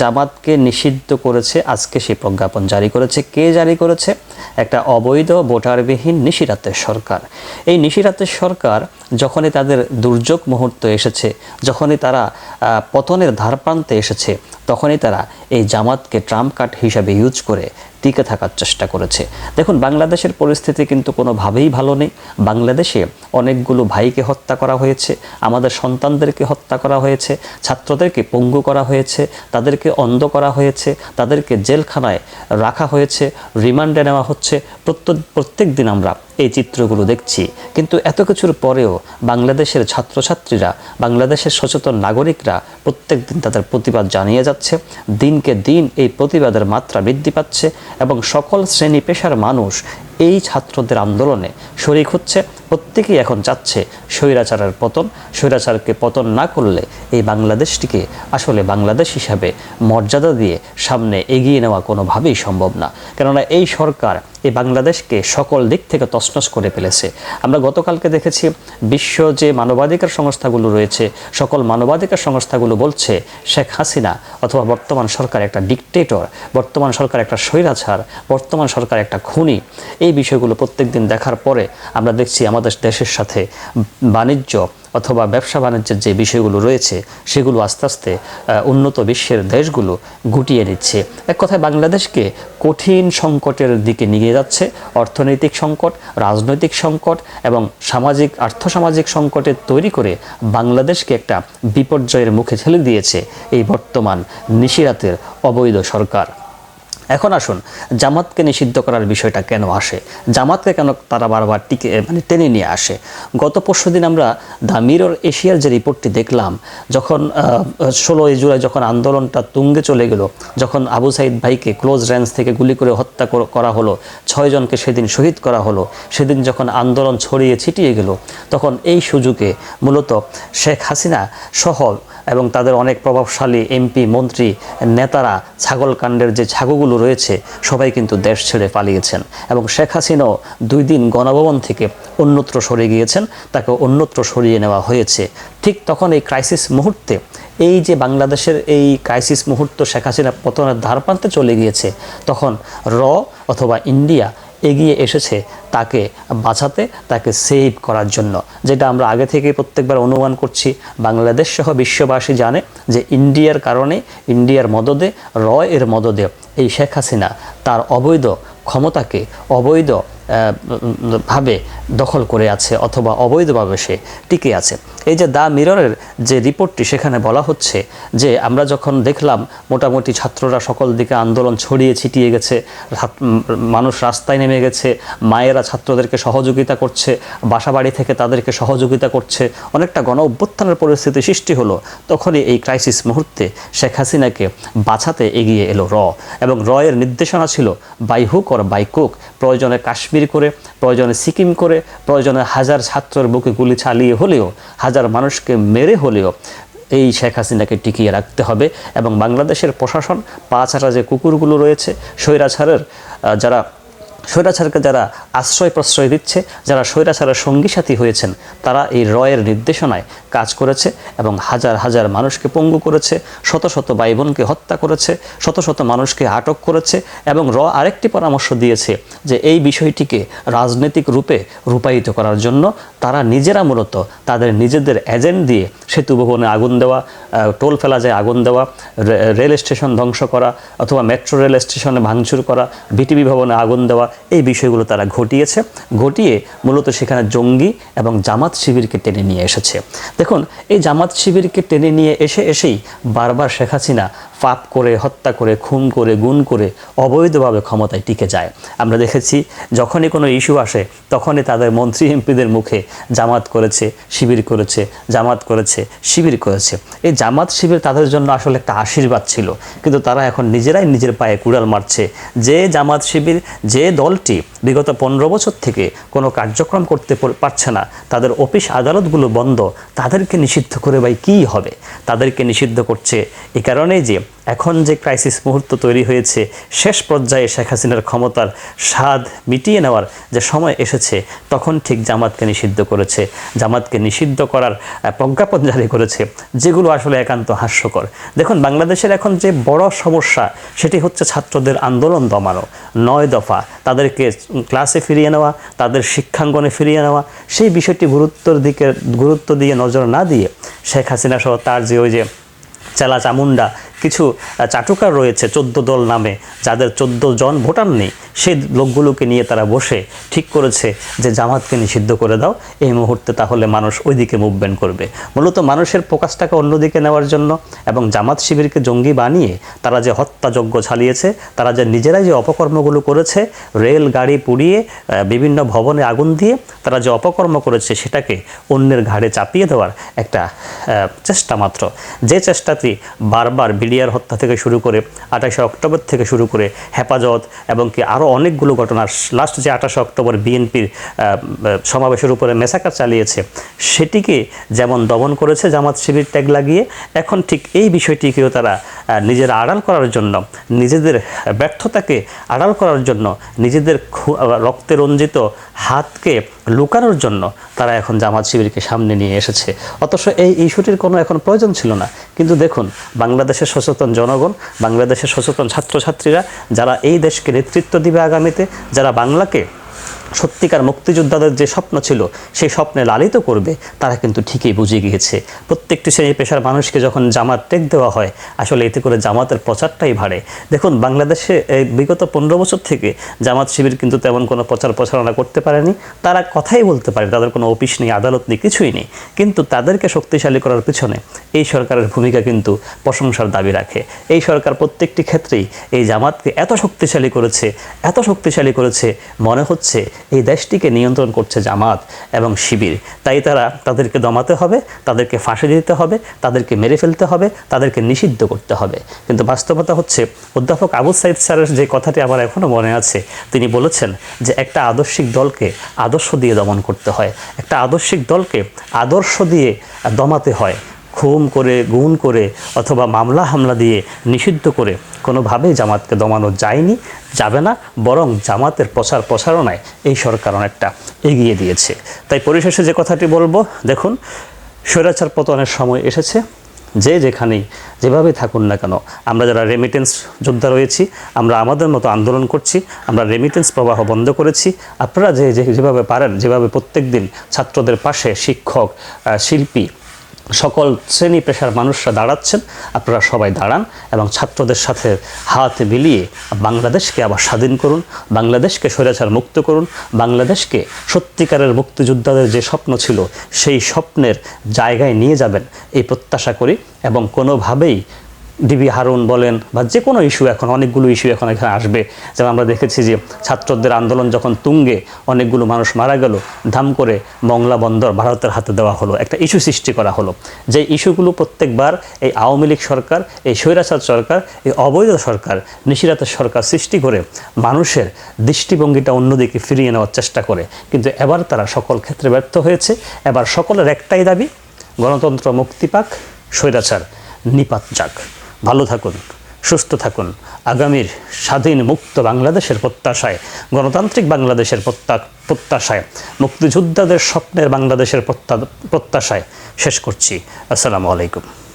জামাতকে নিষিদ্ধ করেছে, আজকে সেই প্রজ্ঞাপন জারি করেছে। কে জারি করেছে? একটা অবৈধ ভোটারবিহীন নিশিরাতের সরকার। এই নিশিরাতের সরকার যখনই তাদের দুর্যোগ মুহূর্ত এসেছে, যখনই তারা পতনের ধারপ্রান্তে এসেছে, তখনই তারা এই জামাতকে ট্রাম্প কার্ড হিসাবে ইউজ করে টিকে থাকার চেষ্টা করেছে। দেখুন, বাংলাদেশের পরিস্থিতি কিন্তু কোনোভাবেই ভালো নেই। বাংলাদেশে অনেকগুলো ভাইকে হত্যা করা হয়েছে, আমাদের সন্তানদেরকে হত্যা করা হয়েছে, ছাত্রদেরকে পঙ্গু করা হয়েছে, তাদেরকে অন্ধ করা হয়েছে, তাদেরকে জেলখানায় রাখা হয়েছে, রিমান্ডে নেওয়া হচ্ছে। প্রত্যেক প্রত্যেক দিন আমরা এই চিত্রগুলো দেখছি। কিন্তু এত কিছুর পরেও বাংলাদেশের ছাত্রছাত্রীরা, বাংলাদেশের সচেতন নাগরিকরা প্রত্যেক দিন তাদের প্রতিবাদ জানিয়ে যাচ্ছে। দিনকে দিন এই প্রতিবাদের মাত্রা বৃদ্ধি পাচ্ছে এবং সকল শ্রেণি পেশার মানুষ এই ছাত্রদের আন্দোলনে শরিক হচ্ছে, প্রত্যেকেই এখন চাচ্ছে স্বৈরাচারের পতন। স্বৈরাচারকে পতন না করলে এই বাংলাদেশটিকে আসলে বাংলাদেশ হিসাবে মর্যাদা দিয়ে সামনে এগিয়ে নেওয়া কোনোভাবেই সম্ভব না। কেননা এই সরকার এই বাংলাদেশকে সকল দিক থেকে তছনছ করে ফেলেছে। আমরা গতকালকে দেখেছি বিশ্ব যে মানবাধিকার সংস্থাগুলো রয়েছে, সকল মানবাধিকার সংস্থাগুলো বলছে, শেখ হাসিনা অথবা বর্তমান সরকার একটা ডিকটেটর বর্তমান সরকার একটা স্বৈরাচার, বর্তমান সরকার একটা খুনি। এই বিষয়গুলো প্রত্যেক দিন দেখার পরে আমরা দেখছি আমাদের দেশের সাথে বাণিজ্য অথবা ব্যবসা বাণিজ্যের যে বিষয়গুলো রয়েছে, সেগুলো আস্তে আস্তে উন্নত বিশ্বের দেশগুলো গুটিয়ে নিচ্ছে। এক কথায় বাংলাদেশকে কঠিন সংকটের দিকে নিয়ে যাচ্ছে। অর্থনৈতিক সংকট, রাজনৈতিক সংকট এবং সামাজিক, আর্থসামাজিক সংকটের তৈরি করে বাংলাদেশকে একটা বিপর্যয়ের মুখে ঠেলে দিয়েছে এই বর্তমান নিশিরাতের অবৈধ সরকার। এখন আসুন, জামাতকে নিষিদ্ধ করার বিষয়টা কেন আসে? জামাতকে কেন তারা বারবার টিকে মানে টেনে নিয়ে আসে? গত পরশু দিন আমরা দ্য মিরর এশিয়ার যে রিপোর্টটি দেখলাম, যখন ষোলোই জুলাই যখন আন্দোলনটা তুঙ্গে চলে গেল, যখন আবু সাইদ ভাইকে ক্লোজ রেঞ্জ থেকে গুলি করে হত্যা করা হলো ছয়জনকে সেদিন শহীদ করা হলো, সেদিন যখন আন্দোলন ছড়িয়ে ছিটিয়ে গেল, তখন এই সুযোগে মূলত শেখ হাসিনা সহ এবং তাদের অনেক প্রভাবশালী এমপি মন্ত্রী, নেতারা ছাগলকাণ্ডের যে ছাগুগুলো রয়েছে, সবাই কিন্তু দেশ ছেড়ে পালিয়েছেন। এবং শেখ হাসিনাও দুই দিন গণভবন থেকে অন্যত্র সরে গিয়েছেন। তাকে অন্যত্র সরিয়ে নেওয়া হয়েছে। ঠিক তখন এই ক্রাইসিস মুহূর্তে, এই যে বাংলাদেশের এই ক্রাইসিস মুহূর্ত শেখ হাসিনা পতনের ধারপ্রান্তে চলে গিয়েছে, তখন র অথবা ইন্ডিয়া এগিয়ে এসেছে তাকে বাঁচাতে, তাকে সেভ করার জন্য। যেটা আমরা আগে থেকে প্রত্যেকবার অনুমান করছি। বাংলাদেশ সহ বিশ্ববাসী জানে যে ইন্ডিয়ার কারণে, ইন্ডিয়ার মদদে রয় এর মদদে এই শেখ হাসিনা তার অবৈধ ক্ষমতাকে অবৈধ ভাবে দখল করে আছে অথবা অবৈধভাবে সে টিকে আছে। এই যে দ্য মিররের যে রিপোর্টটি সেখানে বলা হচ্ছে যে আমরা যখন দেখলাম মোটামুটি ছাত্ররা সকল দিকে আন্দোলন ছড়িয়ে ছিটিয়ে গেছে মানুষ রাস্তায় নেমে গেছে, মায়েরা ছাত্রদেরকে সহযোগিতা করছে, বাসাবাড়ি থেকে তাদেরকে সহযোগিতা করছে, অনেকটা গণ অভ্যুত্থানের পরিস্থিতি সৃষ্টি হলো, তখনই এই ক্রাইসিস মুহূর্তে শেখ হাসিনাকে বাঁচাতে এগিয়ে এলো র। এবং র এর নির্দেশনা ছিল বাই হুক অর বাই কুক প্রয়োজনে কাশ্মীর করে, প্রয়োজনে সিকিম করে, প্রয়োজনে হাজার ছাত্রের বুকে গুলি চালিয়ে হলেও হাজার মানুষকে মেরে হলেও এই শেখ হাসিনাকে টিকিয়ে রাখতে হবে এবং বাংলাদেশের প্রশাসন পাঁচহারা যে কুকুরগুলো রয়েছে, স্বৈরাচারের যারা, স্বৈরাচারকে যারা আশ্রয় প্রশ্রয় দিচ্ছে, যারা স্বৈরাচারের সঙ্গী সাথী হয়েছেন, তারা এই রয়ের নির্দেশনায় কাজ করেছে এবং হাজার হাজার মানুষকে পঙ্গু করেছে, শত শত ভাই বোনকে হত্যা করেছে, শত শত মানুষকে আটক করেছে এবং র আরেকটি পরামর্শ দিয়েছে যে এই বিষয়টিকে রাজনৈতিক রূপে রূপায়িত করার জন্য তারা নিজেরা মূলত তাদের নিজেদের এজেন্ট দিয়ে সেতু ভবনে আগুন দেওয়া টোল ফেলা যায় আগুন দেওয়া রেল স্টেশন ধ্বংস করা, অথবা মেট্রো রেল স্টেশনে ভাঙচুর করা বিটিভি ভবনে আগুন দেওয়া, এই বিষয়গুলো তারা ঘটিয়েছে। ঘটিয়ে মূলত সেখানে জঙ্গি এবং জামাত শিবিরকে টেনে নিয়ে এসেছে। দেখুন, এই জামাত শিবিরকে টেনে নিয়ে এসে এসেই বারবার শেখ হাসিনা পাপ করে, হত্যা করে, খুন করে, গুণ করে, অবৈধভাবে ক্ষমতায় টিকে যায়। আমরা দেখেছি, যখনই কোনো ইস্যু আসে, তখনই তাদের মন্ত্রী এমপিদের মুখে জামাত করেছে, শিবির করেছে, জামাত করেছে, শিবির করেছে। এই জামাত শিবির তাদের জন্য আসলে একটা আশীর্বাদ ছিল। কিন্তু তারা এখন নিজেরাই নিজের পায়ে কুড়াল মারছে। যে জামাত শিবির, যে দলটি বিগত পনেরো বছর থেকে কোনো কার্যক্রম করতে পারছে না, তাদের অফিস আদালতগুলো বন্ধ, তাদেরকে নিষিদ্ধ করে ভাই কী হবে? তাদেরকে নিষিদ্ধ করছে এই কারণেই যে এখন যে ক্রাইসিস মুহূর্ত তৈরি হয়েছে, শেষ পর্যায়ে শেখ হাসিনার ক্ষমতার স্বাদ মিটিয়ে নেওয়ার যে সময় এসেছে, তখন ঠিক জামাতকে নিষিদ্ধ করেছে। জামাতকে নিষিদ্ধ করার প্রজ্ঞাপন জারি করেছে, যেগুলো আসলে একান্ত হাস্যকর। দেখুন, বাংলাদেশের এখন যে বড় সমস্যা, সেটি হচ্ছে ছাত্রদের আন্দোলন দমানো। নয় দফা, তাদেরকে ক্লাসে ফিরিয়ে নেওয়া, তাদের শিক্ষাঙ্গনে ফিরিয়ে নেওয়া, সেই বিষয়টি গুরুত্বর দিকে, গুরুত্ব দিয়ে নজর না দিয়ে শেখ হাসিনা সহ তার যে ওই যে চেলা চামুন্ডা কিছু চাটুকার রয়েছে চোদ্দ দল নামে, যাদের চোদ্দ জন ভোটার নেই। সেই লোকগুলোকে নিয়ে তারা বসে ঠিক করেছে যে জামাতকে নিষিদ্ধ করে দাও। এই মুহূর্তে তাহলে মানুষ ওইদিকে মুভমেন্ট করবে। মূলত মানুষের ফোকাসটাকে অন্যদিকে নেওয়ার জন্য এবং জামাত শিবিরকে জঙ্গি বানিয়ে তারা যে হত্যাযজ্ঞ চালিয়েছে, তারা যে নিজেরাই যে অপকর্মগুলো করেছে, রেল, গাড়ি পুড়িয়ে বিভিন্ন ভবনে আগুন দিয়ে তারা যে অপকর্ম করেছে সেটাকে অন্যের ঘাড়ে চাপিয়ে দেওয়ার একটা চেষ্টা মাত্র। যে চেষ্টাটি বারবার বিডিআর হত্যা থেকে শুরু করে আঠাশে অক্টোবর থেকে শুরু করে হেফাজত এবং কি আরও অনেকগুলো ঘটনা। লাস্ট যে আঠাশে অক্টোবর বিএনপির সমাবেশের উপরে মেসাকার চালিয়েছে, সেটিকে যেমন দমন করেছে জামাত শিবির ট্যাগ লাগিয়ে, এখন ঠিক এই বিষয়টিকেও তারা নিজেরা আড়াল করার জন্য, নিজেদের ব্যর্থতাকে আড়াল করার জন্য নিজেদের রক্তে রঞ্জিত হাতকে লুকানোর জন্য তারা এখন জামাত শিবিরকে সামনে নিয়ে এসেছে। অথচ এই ইস্যুটির কোনো এখন প্রয়োজন ছিল না। কিন্তু দেখুন, বাংলাদেশের সচেতন জনগণ, বাংলাদেশের সচেতন ছাত্রছাত্রীরা, যারা এই দেশকে নেতৃত্ব দিবে আগামীতে, যারা বাংলাকে সত্যিকার মুক্তিযোদ্ধাদের যে স্বপ্ন ছিল, সেই স্বপ্নে লালিত করবে, তারা কিন্তু ঠিকই বুঝে গিয়েছে। প্রত্যেকটি শ্রেণি পেশার মানুষকে যখন জামাত টেক দেওয়া হয়, আসলে এতে করে জামাতের প্রচারটাই বাড়ে দেখুন, বাংলাদেশে বিগত পনেরো বছর থেকে জামাত শিবির কিন্তু তেমন কোনো প্রচার প্রচারণা করতে পারেনি। তারা কথাই বলতে পারে, তাদের কোনো অফিস নেই, আদালত নেই, কিছুই নেই। কিন্তু তাদেরকে শক্তিশালী করার পিছনে এই সরকারের ভূমিকা কিন্তু প্রশংসার দাবি রাখে। এই সরকার প্রত্যেকটি ক্ষেত্রেই এই জামাতকে এত শক্তিশালী করেছে, এত শক্তিশালী করেছে, মনে হচ্ছে এই দেশটিকে নিয়ন্ত্রণ করছে জামাত এবং শিবির। তাই তারা তাদেরকে দমাতে হবে, তাদেরকে ফাঁসি দিতে হবে, তাদেরকে মেরে ফেলতে হবে, তাদেরকে নিষিদ্ধ করতে হবে। কিন্তু বাস্তবতা হচ্ছে, অধ্যাপক আবু সাইদ স্যারের যে কথাটি আমার এখনও মনে আছে, তিনি বলেছেন যে একটা আদর্শিক দলকে আদর্শ দিয়ে দমন করতে হয়। একটা আদর্শিক দলকে আদর্শ দিয়ে দমাতে হয়। খুন করে, গুণ করে অথবা মামলা, হামলা দিয়ে নিষিদ্ধ করে কোনোভাবেই জামাতকে দমানো যায়নি, যাবে না, বরং জামাতের প্রচার প্রসারণায় এই সরকার অনেকটা এগিয়ে দিয়েছে। তাই পরিশেষে যে কথাটি বলব, দেখুন, স্বৈরাচার পতনের সময় এসেছে, যে যেখানেই যেভাবে থাকুন না কেন, আমরা যারা রেমিটেন্স যোদ্ধা রয়েছি, আমরা আমাদের মতো আন্দোলন করছি, আমরা রেমিটেন্স প্রবাহ বন্ধ করেছি, আপনারা যে- যেভাবে পারেন, যেভাবে প্রত্যেক দিন ছাত্রদের পাশে শিক্ষক শিল্পী সকল শ্রেণি পেশার মানুষরা দাঁড়াচ্ছেন, আপনারা সবাই দাঁড়ান এবং ছাত্রদের সাথে হাত মিলিয়ে বাংলাদেশকে আবার স্বাধীন করুন, বাংলাদেশকে স্বৈরাচার মুক্ত করুন, বাংলাদেশকে সত্যিকারের মুক্তিযোদ্ধাদের যে স্বপ্ন ছিল, সেই স্বপ্নের জায়গায় নিয়ে যাবেন, এই প্রত্যাশা করি এবং কোনোভাবেই ডিবি হারুন বলেন, বা যে কোনো ইস্যু এখন, অনেকগুলো ইস্যু এখন এখানে আসবে। যেমন আমরা দেখেছি যে, ছাত্রদের আন্দোলন যখন তুঙ্গে, অনেকগুলো মানুষ মারা গেল, ধাম করে মংলা বন্দর ভারতের হাতে দেওয়া হলো, একটা ইস্যু সৃষ্টি করা হলো। যে ইস্যুগুলো প্রত্যেকবার এই আওয়ামী লীগ সরকার, এই স্বৈরাচার সরকার, এই অবৈধ সরকার, নিশিরাতের সরকার সৃষ্টি করে মানুষের দৃষ্টিভঙ্গিটা অন্যদিকে ফিরিয়ে নেওয়ার চেষ্টা করে। কিন্তু এবার তারা সকল ক্ষেত্রে ব্যর্থ হয়েছে। এবার সকলের একটাই দাবি, গণতন্ত্র মুক্তি পাক, স্বৈরাচার নিপাত যাক। ভালো থাকুন, সুস্থ থাকুন। আগামীর স্বাধীন মুক্ত বাংলাদেশের প্রত্যাশায়, গণতান্ত্রিক বাংলাদেশের প্রত্যা, প্রত্যাশায়, মুক্তিযোদ্ধাদের স্বপ্নের বাংলাদেশের প্রত্যা, প্রত্যাশায় শেষ করছি। আসসালামু আলাইকুম।